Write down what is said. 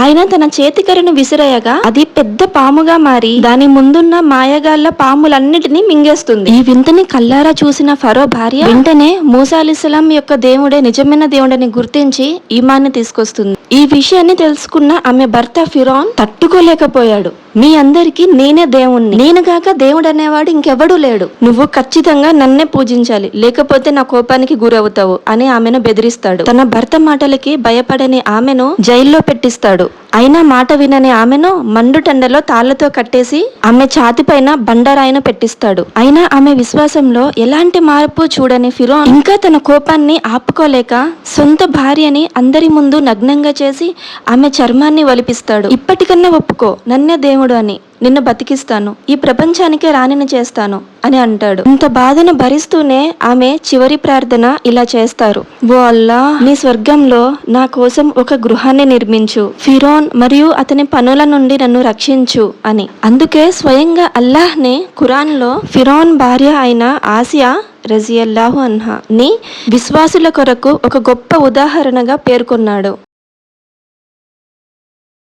ఆయన తన చేతికరను విసిరేయగా అది పెద్ద పాముగా మారి దాని ముందున్న మాయగాళ్ళ పాములన్నిటినీ మింగేస్తుంది. ఈ వింతని కల్లారా చూసిన ఫరో భార్య వెంటనే మూసాలిస్లాం యొక్క దేవుడే నిజమైన దేవుడని గుర్తించి ఈమాన్ని తీసుకొస్తుంది. ఈ విషయాన్ని తెలుసుకున్న ఆమె భర్త ఫిరాన్ తట్టుకోలేకపోయాడు. మీ అందరికీ నేనే దేవుణ్ణి. నేను కాక దేవుడు అనేవాడు ఇంకెవడూ లేడు. నువ్వు ఖచ్చితంగా నన్నే పూజించాలి. లేకపోతే నా కోపానికి గురవుతావు అని ఆమెను బెదిరిస్తాడు. తన భర్త మాటలకి భయపడని ఆమెను జైల్లో పెట్టిస్తాడు. అయినా మాట వినని ఆమెను మండుటెండలో తాళ్ళతో కట్టేసి ఆమె ఛాతిపైన బండరాయిను పెట్టిస్తాడు. అయినా ఆమె విశ్వాసంలో ఎలాంటి మార్పు చూడని ఫిరోన్ ఇంకా తన కోపాన్ని ఆపుకోలేక సొంత భార్యని అందరి ముందు నగ్నంగా చేసి ఆమె చర్మాన్ని వలిపిస్తాడు ఇప్పటికన్నా ఒప్పుకో. నన్నే దేవుడు అని నిన్ను బతికిస్తాను. ఈ ప్రపంచానికే రాణిని చేస్తాను అని అంటాడు. ఇంత బాధను భరిస్తూనే ఆమె చివరి ప్రార్థన ఇలా చేస్తారు. ఓ అల్లా నీ స్వర్గంలో నా కోసం ఒక గృహాన్ని నిర్మించు. ఫిరోన్ మరియు అతని పనుల నుండి నన్ను రక్షించు అని. అందుకే స్వయంగా అల్లాహ్నే ఖురాన్లో ఫిరోన్ భార్య అయిన ఆసియా రజియల్లాహు అన్హా ని విశ్వాసుల కొరకు ఒక గొప్ప ఉదాహరణగా పేర్కొన్నాడు.